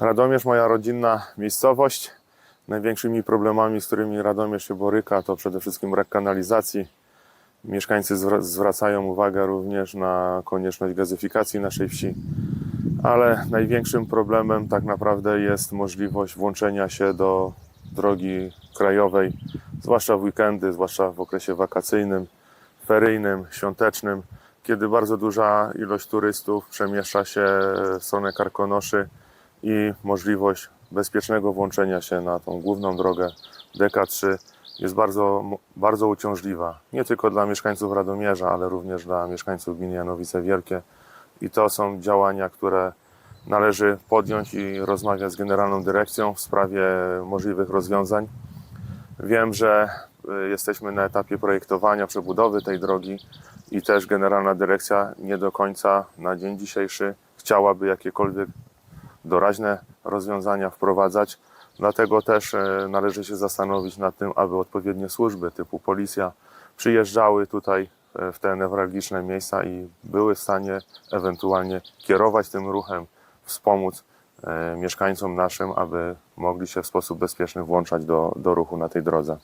Radomierz, moja rodzinna miejscowość. Największymi problemami, z którymi Radomierz się boryka, to przede wszystkim brak kanalizacji. Mieszkańcy zwra- zwracają uwagę również na konieczność gazyfikacji naszej wsi, ale największym problemem tak naprawdę jest możliwość włączenia się do drogi krajowej, zwłaszcza w weekendy, zwłaszcza w okresie wakacyjnym, feryjnym, świątecznym, kiedy bardzo duża ilość turystów przemieszcza się w stronę Karkonoszy i możliwość bezpiecznego włączenia się na tą główną drogę DK3 jest bardzo, bardzo uciążliwa. Nie tylko dla mieszkańców Radomierza, ale również dla mieszkańców gminy Janowice Wielkie. I to są działania, które należy podjąć i rozmawiać z Generalną Dyrekcją w sprawie możliwych rozwiązań. Wiem, że y, jesteśmy na etapie projektowania przebudowy tej drogi i też Generalna Dyrekcja nie do końca na dzień dzisiejszy chciałaby jakiekolwiek doraźne rozwiązania wprowadzać. Dlatego też e, należy się zastanowić nad tym, aby odpowiednie służby typu policja przyjeżdżały tutaj e, w te newralgiczne miejsca i były w stanie ewentualnie kierować tym ruchem, wspomóc e, mieszkańcom naszym, aby mogli się w sposób bezpieczny włączać do, do ruchu na tej drodze.